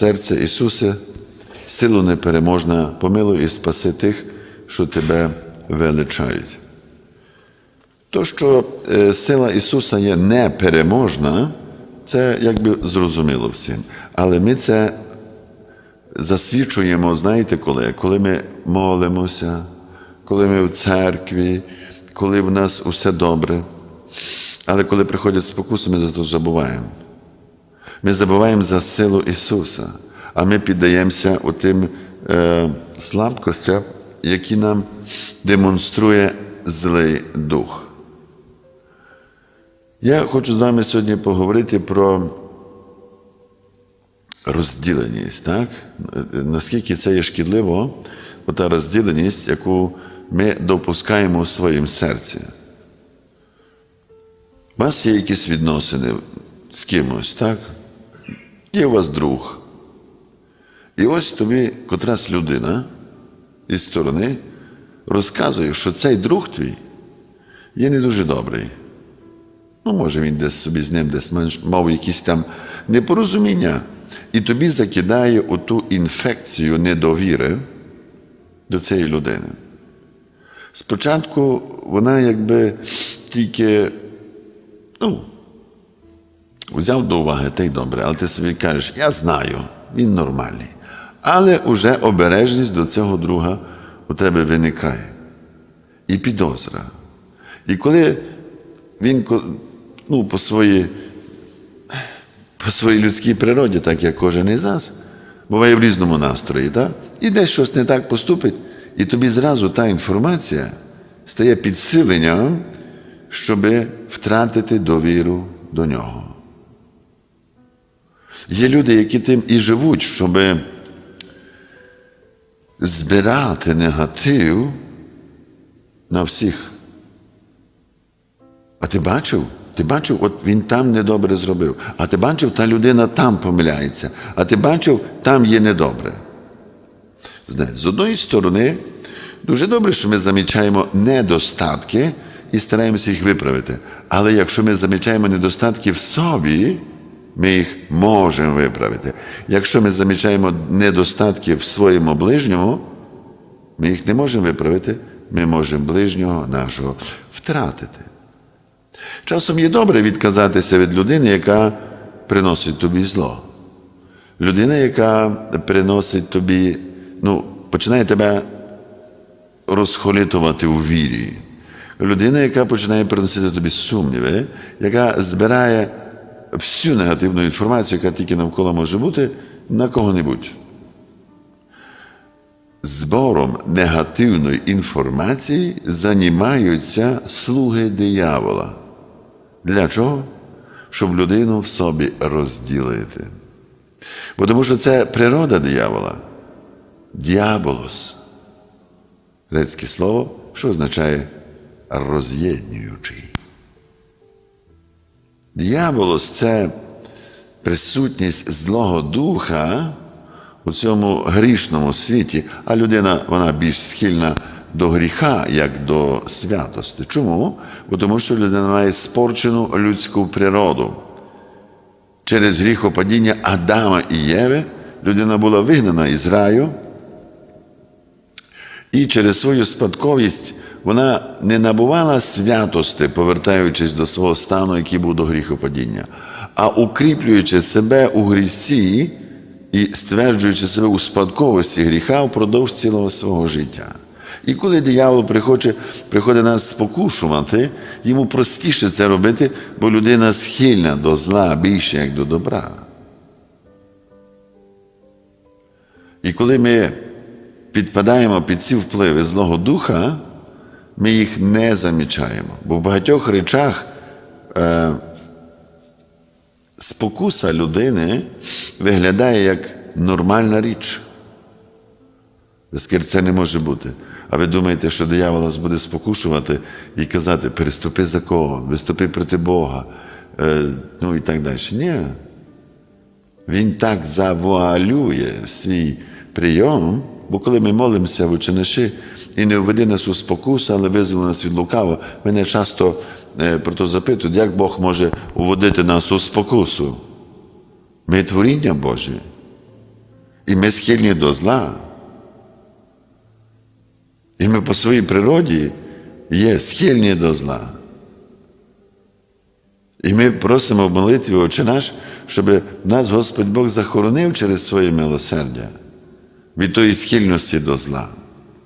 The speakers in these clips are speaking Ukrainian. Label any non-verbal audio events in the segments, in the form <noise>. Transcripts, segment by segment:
Серце Ісусе, силу непереможна, помилуй і спаси тих, що Тебе величають. То, що е, сила Ісуса є непереможна, це якби зрозуміло всім. Але ми це засвідчуємо, знаєте коли? Коли ми молимося, коли ми в церкві, коли в нас усе добре. Але коли приходять спокуси, ми за це забуваємо. Ми забуваємо за силу Ісуса, а ми піддаємося тим е, слабкостям, які нам демонструє злий дух. Я хочу з вами сьогодні поговорити про розділеність, так? Наскільки це є шкідливо, ота розділеність, яку ми допускаємо у своїм серці. У вас є якісь відносини з кимось, так? Є у вас друг. І ось тобі котрась людина із сторони розказує, що цей друг твій є не дуже добрий. Ну, може, він десь собі з ним десь мав якісь там непорозуміння, і тобі закидає оту інфекцію недовіри до цієї людини. Спочатку вона якби тільки ну, взяв до уваги, та й добре, але ти собі кажеш, я знаю, він нормальний. Але вже обережність до цього друга у тебе виникає. І підозра. І коли він ну, по своїй по своїй людській природі, так як кожен із нас, буває в різному настрої, так? і десь щось не так поступить, і тобі зразу та інформація стає підсиленням, щоб втратити довіру до нього. Є люди, які тим і живуть, щоб збирати негатив на всіх. А ти бачив? Ти бачив, от він там недобре зробив. А ти бачив, та людина там помиляється. А ти бачив, там є недобре. Знаєте, з одної сторони, дуже добре, що ми замічаємо недостатки і стараємося їх виправити. Але якщо ми замічаємо недостатки в собі, ми їх можемо виправити. Якщо ми замічаємо недостатки в своєму ближньому, ми їх не можемо виправити, ми можемо ближнього нашого втратити. Часом є добре відказатися від людини, яка приносить тобі зло. Людина, яка приносить тобі, ну, починає тебе розхолітувати у вірі. Людина, яка починає приносити тобі сумніви, яка збирає всю негативну інформацію, яка тільки навколо може бути, на кого-небудь. Збором негативної інформації займаються слуги диявола. Для чого? Щоб людину в собі розділити. Бо тому що це природа диявола. Діаболос. Грецьке слово, що означає роз'єднюючий. Діаболос це присутність злого духа у цьому грішному світі, а людина вона більш схильна до гріха, як до святості. Чому? Бо тому що людина має спорчену людську природу. Через гріхопадіння Адама і Єви людина була вигнана із раю, і через свою спадковість вона не набувала святости, повертаючись до свого стану, який був до гріхопадіння, а укріплюючи себе у грісі і стверджуючи себе у спадковості гріха впродовж цілого свого життя. І коли диявол приходить, приходить нас спокушувати, йому простіше це робити, бо людина схильна до зла більше, як до добра. І коли ми підпадаємо під ці впливи Злого Духа, ми їх не замічаємо. Бо в багатьох речах е, спокуса людини виглядає як нормальна річ. Скажіть, це не може бути. А ви думаєте, що диявол вас буде спокушувати і казати, переступи закон, виступи проти Бога, е, ну і так далі. Ні. Він так завуалює свій прийом, бо коли ми молимося в учениші, і не введи нас у спокусу, але визволи нас від лукаво, мене часто е, про то запитують, як Бог може уводити нас у спокусу. Ми творіння Боже. І ми схильні до зла. І ми по своїй природі є схильні до зла. І ми просимо в молитві Отче наш, щоб нас Господь Бог захоронив через своє милосердя від тої схильності до зла.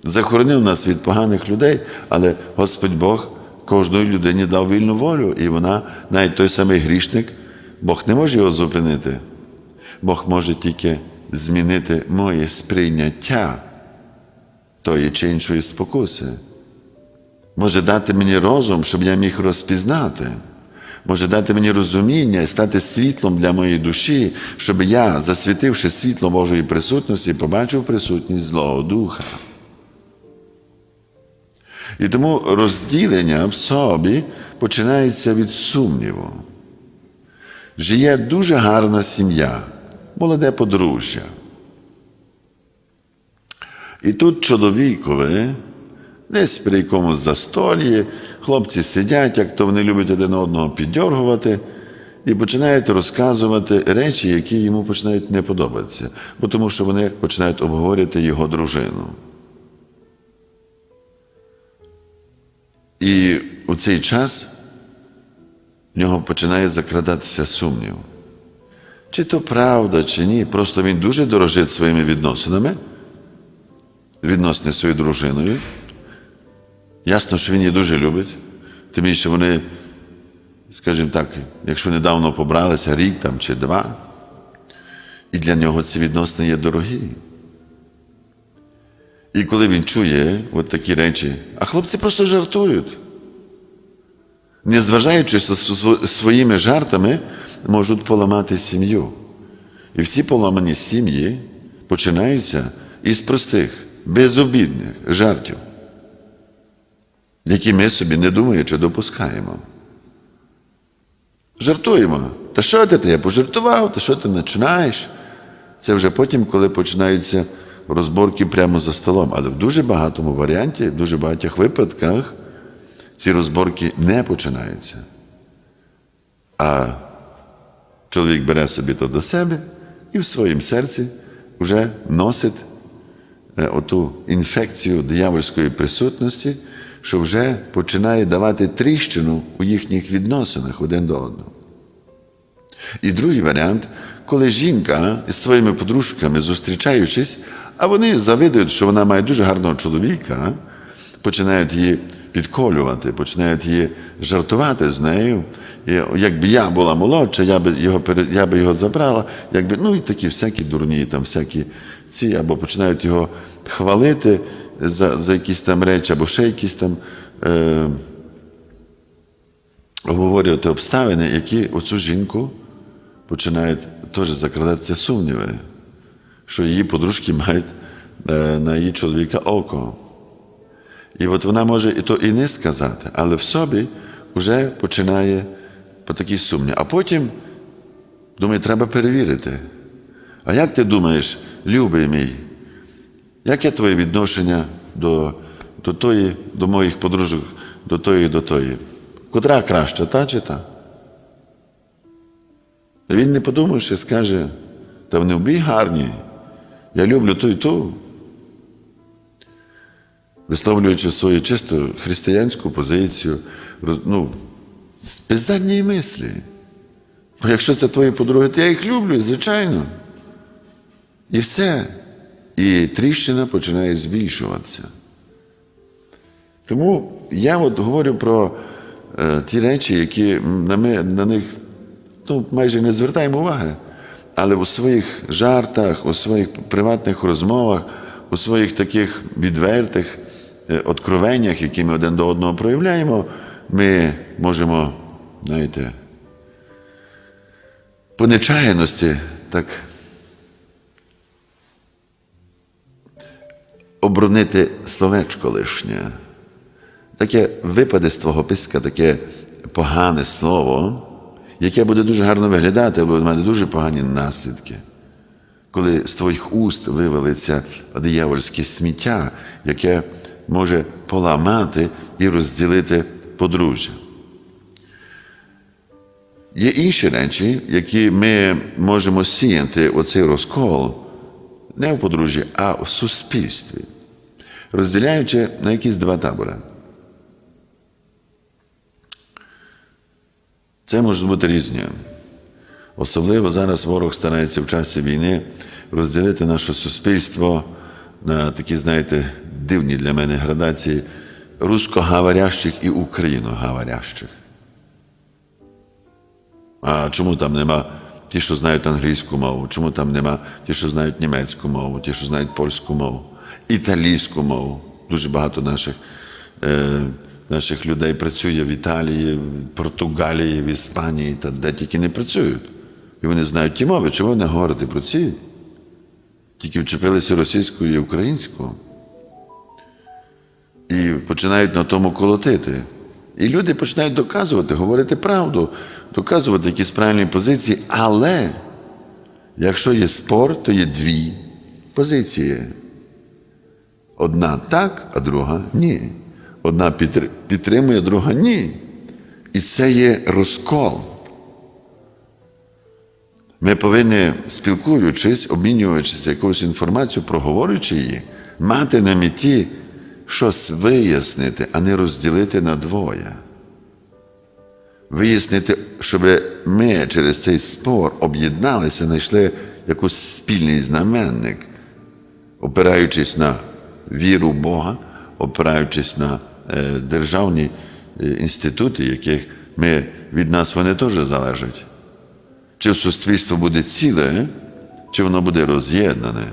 Захоронив нас від поганих людей, але Господь Бог кожної людині дав вільну волю, і вона, навіть той самий грішник, Бог не може його зупинити. Бог може тільки змінити моє сприйняття тої чи іншої спокуси. Може дати мені розум, щоб я міг розпізнати. Може дати мені розуміння і стати світлом для моєї душі, щоб я, засвітивши світло Божої присутності, побачив присутність Злого Духа. І тому розділення в собі починається від сумніву. Жиє дуже гарна сім'я, молоде подружжя. І тут чоловікові, десь при якомусь застолі, хлопці сидять, як то вони люблять один одного піддергувати, і починають розказувати речі, які йому починають не подобатися, бо тому що вони починають обговорювати його дружину. І у цей час в нього починає закрадатися сумнів. Чи то правда, чи ні. Просто він дуже дорожить своїми відносинами, відносини своєю дружиною. Ясно, що він її дуже любить, тим більше вони, скажімо так, якщо недавно побралися, рік там чи два, і для нього ці відносини є дорогі. І коли він чує от такі речі, а хлопці просто жартують. Незважаючи своїми жартами, можуть поламати сім'ю. І всі поламані сім'ї починаються із простих, безобідних жартів, які ми собі не думаючи допускаємо. Жартуємо. Та що ти? Я пожартував, та що ти починаєш? Це вже потім, коли починаються розборки прямо за столом. Але в дуже багатому варіанті, в дуже багатьох випадках ці розборки не починаються. А чоловік бере собі то до себе і в своїм серці вже носить е, оту інфекцію диявольської присутності, що вже починає давати тріщину у їхніх відносинах один до одного. І другий варіант, коли жінка із своїми подружками зустрічаючись, а вони завидують, що вона має дуже гарного чоловіка, починають її підколювати, починають її жартувати з нею. І якби я була молодша, я би його я би його забрала, якби, ну і такі всякі дурні, там всякі ці, або починають його хвалити за за якісь там речі, або ще якісь там е, обговорювати обставини, які оцю жінку починають теж закрадатися сумніви, що її подружки мають е, на її чоловіка око. І от вона може і то і не сказати, але в собі вже починає по такій сумні. А потім думає, треба перевірити. А як ти думаєш, любий мій, яке твоє відношення до до, тої, до моїх подружок, до тої до тої? Котра краща, та чи та? Він не подумавши, скаже, та вони обі гарні, я люблю ту і ту висловлюючи свою чисто християнську позицію, ну, без задньої мислі. Бо якщо це твої подруги, то я їх люблю, звичайно. І все. І тріщина починає збільшуватися. Тому я от говорю про е, ті речі, які на, ми, на них ну, майже не звертаємо уваги. Але у своїх жартах, у своїх приватних розмовах, у своїх таких відвертих Е, откровеннях, які ми один до одного проявляємо, ми можемо, знаєте, по нечаянності так оборонити словечко лишнє. Таке випаде з твого писка, таке погане слово, яке буде дуже гарно виглядати, але буде мати дуже погані наслідки. Коли з твоїх уст вивалиться диявольське сміття, яке може поламати і розділити подружжя. Є інші речі, які ми можемо сіяти оцей розкол не в подружжі, а в суспільстві, розділяючи на якісь два табори. Це може бути різні. Особливо зараз ворог старається в часі війни розділити наше суспільство на такі, знаєте, дивні для мене градації русскоговорящих і україноговорящих. А чому там нема ті, що знають англійську мову? Чому там нема ті, що знають німецьку мову, ті, що знають польську мову, італійську мову? Дуже багато наших, е, наших людей працює в Італії, в Португалії, в Іспанії та де тільки не працюють. І вони знають ті мови. Чому не говорите про ці? Тільки вчепилися російською і українською. І починають на тому колотити. І люди починають доказувати, говорити правду, доказувати якісь правильні позиції. Але якщо є спор, то є дві позиції. Одна так, а друга ні. Одна підтримує, друга ні. І це є розкол. Ми повинні, спілкуючись, обмінюючись якоюсь інформацією, проговорюючи її, мати на меті щось вияснити, а не розділити на двоє. Вияснити, щоб ми через цей спор об'єдналися, знайшли якийсь спільний знаменник, опираючись на віру в Бога, опираючись на е, державні е, інститути, яких ми, від нас вони теж залежать. Чи суспільство буде ціле, чи воно буде роз'єднане.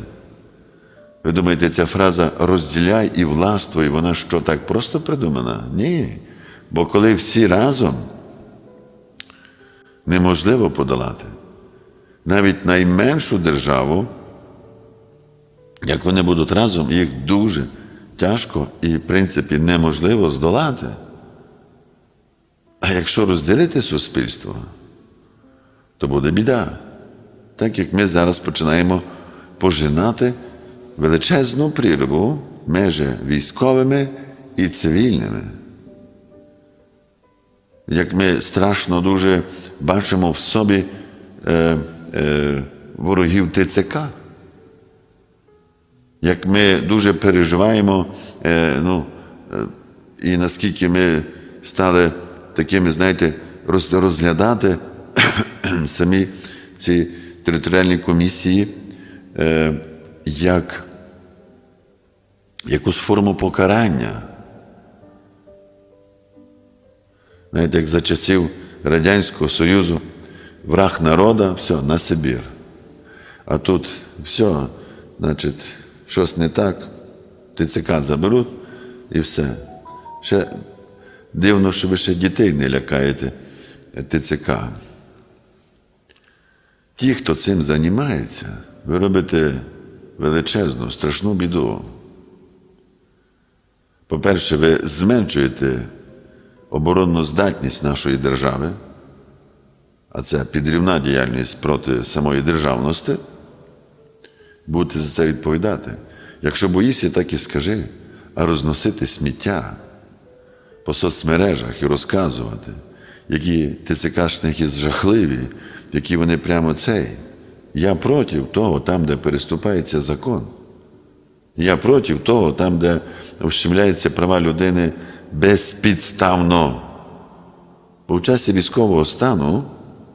Ви думаєте, ця фраза розділяй і властвуй, вона що так просто придумана? Ні. Бо коли всі разом неможливо подолати. Навіть найменшу державу, як вони будуть разом, їх дуже тяжко і, в принципі, неможливо здолати. А якщо розділити суспільство, то буде біда. Так як ми зараз починаємо пожинати величезну прірву між військовими і цивільними. Як ми страшно дуже бачимо в собі е, е, ворогів ТЦК, як ми дуже переживаємо, е, ну, е, і наскільки ми стали такими, знаєте, роз, розглядати <coughs> самі ці територіальні комісії е, як якусь форму покарання. Знаєте, як за часів Радянського Союзу враг народа, все, на Сибір. А тут все, значить, щось не так, ТЦК заберуть і все. Ще дивно, що ви ще дітей не лякаєте ТЦК. Ті, хто цим займається, ви робите величезну, страшну біду. По-перше, ви зменшуєте оборонну здатність нашої держави, а це підрівна діяльність проти самої державності, будете за це відповідати. Якщо боїшся, так і скажи, а розносити сміття по соцмережах і розказувати, які ТЦКшники жахливі, які вони прямо цей. Я проти того, там, де переступається закон. Я проти того, там, де ущемляються права людини безпідставно. Бо в часі військового стану,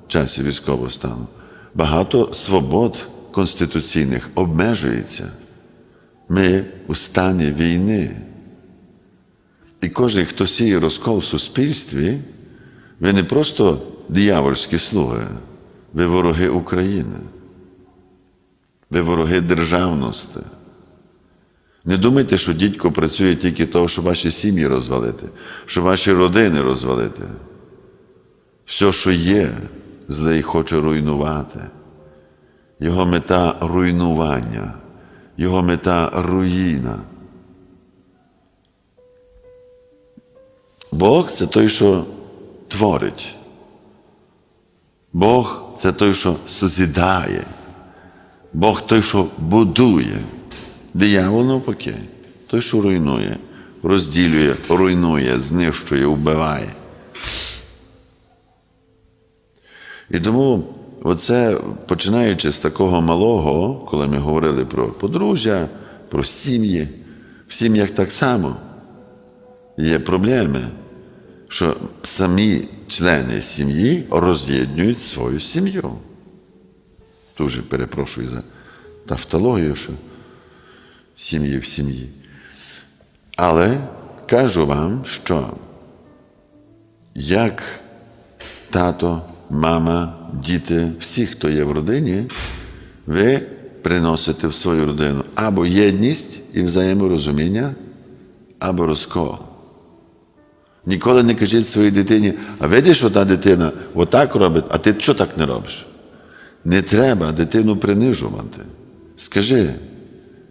в часі військового стану, багато свобод конституційних обмежується. Ми у стані війни. І кожен, хто сіє розкол в суспільстві, ви не просто диявольські слуги, ви вороги України. Ви вороги державності. Не думайте, що дідько працює тільки того, щоб ваші сім'ї розвалити, щоб ваші родини розвалити. Все, що є, злий хоче руйнувати. Його мета руйнування, його мета руїна. Бог це той, що творить. Бог це той, що созідає. Бог той, що будує. Диявол навпаки, той, що руйнує, розділює, руйнує, знищує, вбиває. І тому оце починаючи з такого малого, коли ми говорили про подружжя, про сім'ї, в сім'ях так само є проблеми, що самі члени сім'ї роз'єднують свою сім'ю. Дуже перепрошую за тавтологію, що сім'ї в сім'ї. Але кажу вам, що як тато, мама, діти, всі, хто є в родині, ви приносите в свою родину або єдність і взаєморозуміння, або розкол. Ніколи не кажіть своїй дитині, а видиш, та дитина отак робить, а ти що так не робиш? Не треба дитину принижувати. Скажи,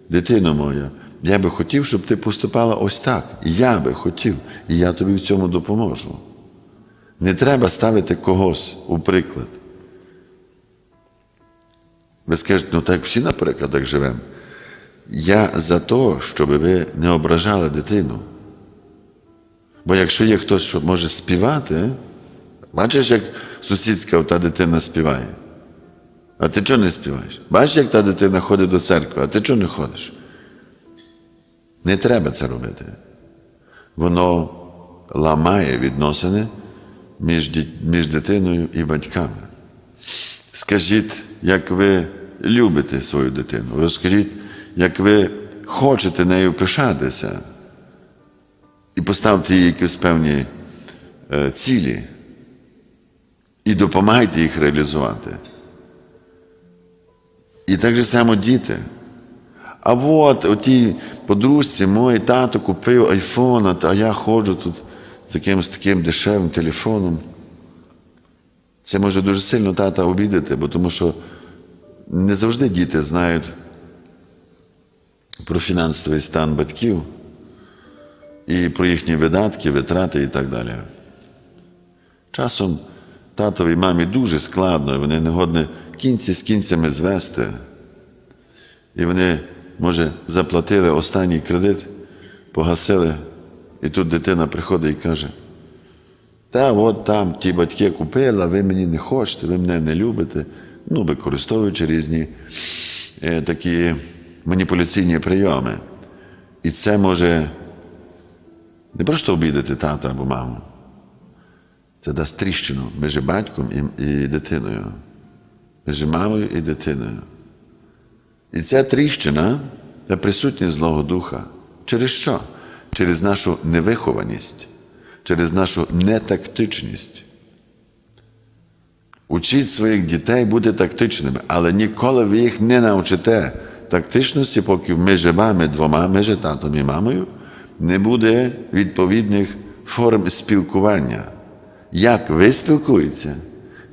дитино моя, я би хотів, щоб ти поступала ось так. Я би хотів, і я тобі в цьому допоможу. Не треба ставити когось у приклад. Ви скажете, ну так всі на прикладах живемо. Я за те, щоб ви не ображали дитину. Бо якщо є хтось, що може співати, бачиш, як сусідська та дитина співає. А ти чого не співаєш? Бачиш, як та дитина ходить до церкви, а ти чого не ходиш? Не треба це робити. Воно ламає відносини між, дитиною і батьками. Скажіть, як ви любите свою дитину. Розкажіть, як ви хочете нею пишатися. І поставте їй якісь певні е, цілі. І допомагайте їх реалізувати. І так же само діти. А от отій подружці мій тато купив айфон, а я ходжу тут з якимось таким дешевим телефоном. Це може дуже сильно тата обідати, бо тому що не завжди діти знають про фінансовий стан батьків і про їхні видатки, витрати і так далі. Часом татові мамі дуже складно, і вони не годні кінці з кінцями звести. І вони, може, заплатили останній кредит, погасили, і тут дитина приходить і каже: Та от там ті батьки купили, а ви мені не хочете, ви мене не любите, ну, використовуючи різні е, такі маніпуляційні прийоми. І це може не просто обідати тата або маму. Це дасть тріщину між батьком і, і дитиною, між мамою і дитиною. І ця тріщина це присутність Злого Духа. Через що? Через нашу невихованість, через нашу нетактичність. Учіть своїх дітей бути тактичними, але ніколи ви їх не навчите тактичності, поки між вами двома, між татом і мамою, не буде відповідних форм спілкування. Як ви спілкуєтеся,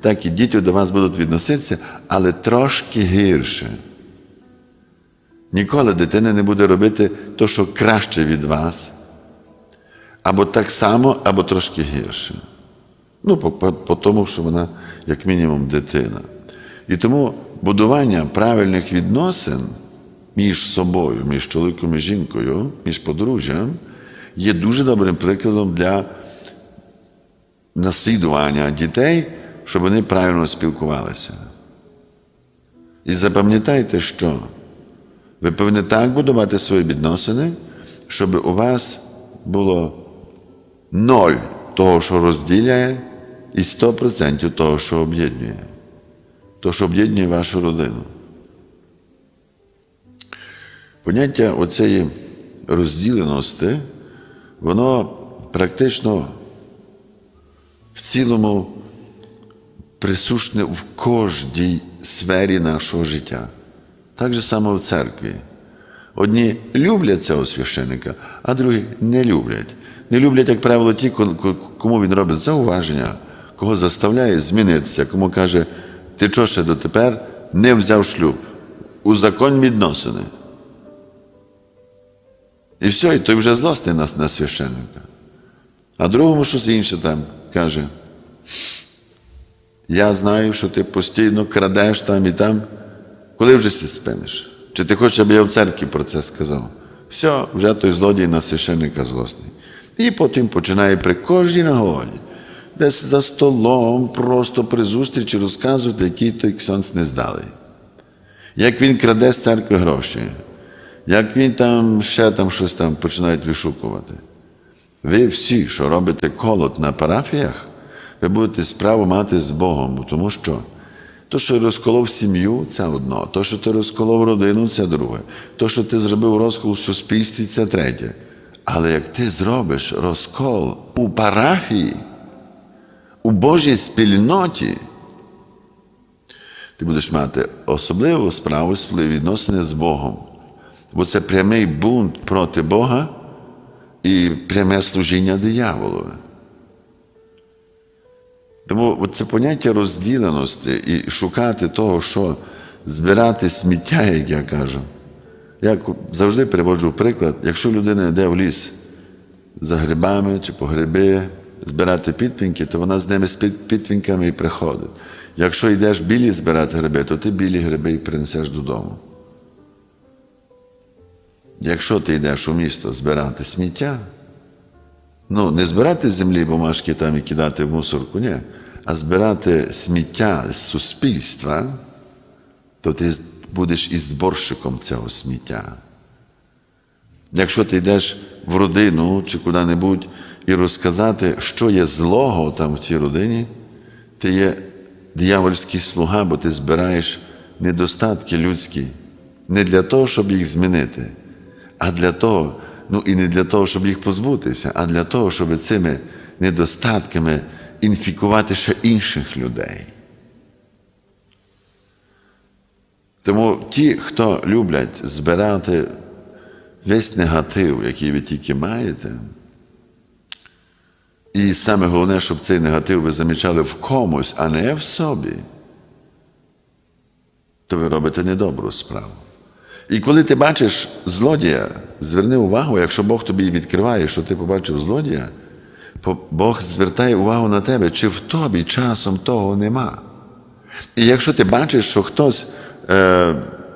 так і діти до вас будуть відноситися, але трошки гірше. Ніколи дитина не буде робити те, що краще від вас, або так само, або трошки гірше. Ну, по, по, по тому, що вона, як мінімум, дитина. І тому будування правильних відносин між собою, між чоловіком і жінкою, між подружжям, є дуже добрим прикладом для наслідування дітей, щоб вони правильно спілкувалися. І запам'ятайте, що ви повинні так будувати свої відносини, щоб у вас було ноль того, що розділяє, і 100% того, що об'єднує. То, що об'єднує вашу родину. Поняття оцеї розділеності, воно практично в цілому присутнє в кожній сфері нашого життя. Так же само в церкві. Одні люблять цього священника, а другі не люблять. Не люблять, як правило, ті, кому він робить зауваження, кого заставляє змінитися, кому каже, ти що ще дотепер не взяв шлюб, у закон відносини. І все, і той вже злостний на, на священника. А другому щось інше там каже. Я знаю, що ти постійно крадеш там і там. Коли вже сі спиниш? Чи ти хочеш, щоб я в церкві про це сказав? Все, вже той злодій на священника злосний. І потім починає при кожній нагоді десь за столом, просто при зустрічі розказувати, який той ксьонц нездалий. Як він краде з церкви гроші, як він там ще там щось там починають вишукувати. Ви всі, що робите колот на парафіях, ви будете справу мати з Богом, тому що то, що розколов сім'ю, це одно, то, що ти розколов родину, це друге. То, що ти зробив розкол у суспільстві, це третє. Але як ти зробиш розкол у парафії, у Божій спільноті, ти будеш мати особливу справу відносини з Богом. Бо це прямий бунт проти Бога і пряме служіння дияволове. Тому це поняття розділеності і шукати того, що збирати сміття, як я кажу. Я завжди приводжу приклад, якщо людина йде в ліс за грибами чи по гриби, збирати підпінки, то вона з ними з підпінками і приходить. Якщо йдеш білі збирати гриби, то ти білі гриби і принесеш додому. Якщо ти йдеш у місто збирати сміття, ну не збирати з землі бумажки там і кидати в мусорку, ні, а збирати сміття з суспільства, то ти будеш і зборщиком цього сміття. Якщо ти йдеш в родину чи куди-небудь і розказати, що є злого там в цій родині, ти є диявольський слуга, бо ти збираєш недостатки людські. Не для того, щоб їх змінити, а для того, ну і не для того, щоб їх позбутися, а для того, щоб цими недостатками інфікувати ще інших людей. Тому ті, хто люблять збирати весь негатив, який ви тільки маєте, і саме головне, щоб цей негатив ви замічали в комусь, а не в собі, то ви робите недобру справу. І коли ти бачиш злодія, зверни увагу, якщо Бог тобі відкриває, що ти побачив злодія, Бог звертає увагу на тебе, чи в тобі часом того нема. І якщо ти бачиш, що хтось е,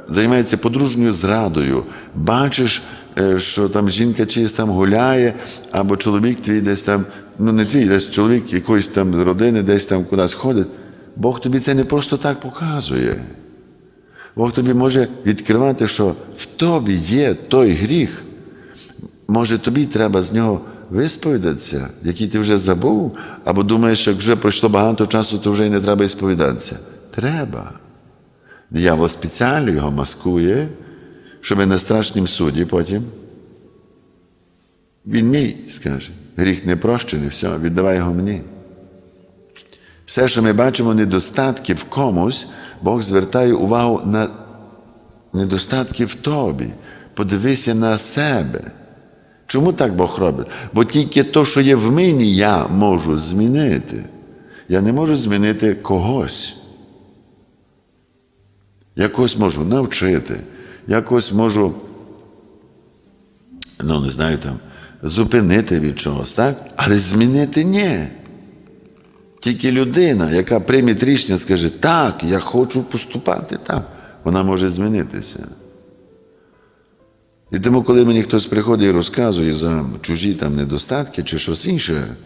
займається подружньою зрадою, бачиш, е, що там жінка чиїсь там гуляє, або чоловік твій десь там, ну не твій, десь чоловік якоїсь там родини, десь там кудись ходить, Бог тобі це не просто так показує. Бог тобі може відкривати, що в тобі є той гріх. Може, тобі треба з нього висповідатися, який ти вже забув, або думаєш, як вже пройшло багато часу, то вже й не треба і сповідатися. Треба. Диявол спеціально його маскує, щоб на страшнім суді потім. Він мій, скаже. Гріх не прощений, все, віддавай його мені. Все, що ми бачимо, недостатки в комусь, Бог звертає увагу на недостатки в тобі. Подивися на себе. Чому так Бог робить? Бо тільки то, що є в мені, я можу змінити. Я не можу змінити когось. Я когось можу навчити, я когось можу, ну не знаю там, зупинити від чогось, так? Але змінити ні. Тільки людина, яка прийме рішення, скаже, так, я хочу поступати так, вона може змінитися. І тому, коли мені хтось приходить і розказує за чужі там недостатки чи щось інше,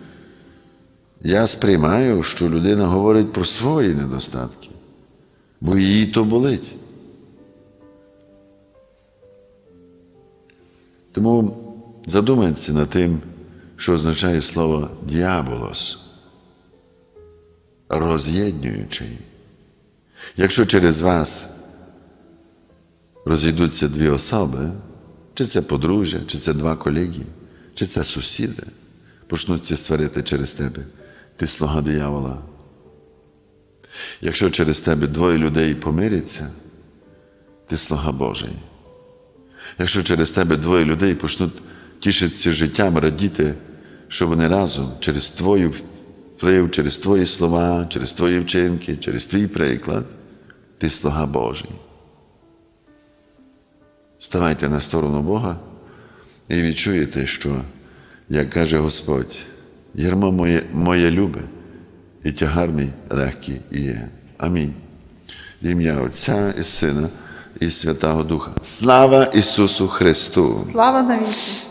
я сприймаю, що людина говорить про свої недостатки, бо її то болить. Тому задумайтеся над тим, що означає слово діаболос роз'єднуючий. Якщо через вас розійдуться дві особи, чи це подружжя, чи це два колеги, чи це сусіди, почнуться сварити через тебе, ти слуга диявола. Якщо через тебе двоє людей помиряться, ти слуга Божий. Якщо через тебе двоє людей почнуть тішитися життям, радіти, що вони разом через твою вплив, через твої слова, через твої вчинки, через твій приклад, ти слуга Божий. Ставайте на сторону Бога і відчуєте, що, як каже Господь, ярмо моє, моє любе, і тягар мій легкий є. Амінь. Ім'я Отця і Сина і Святого Духа. Слава Ісусу Христу! Слава навіки!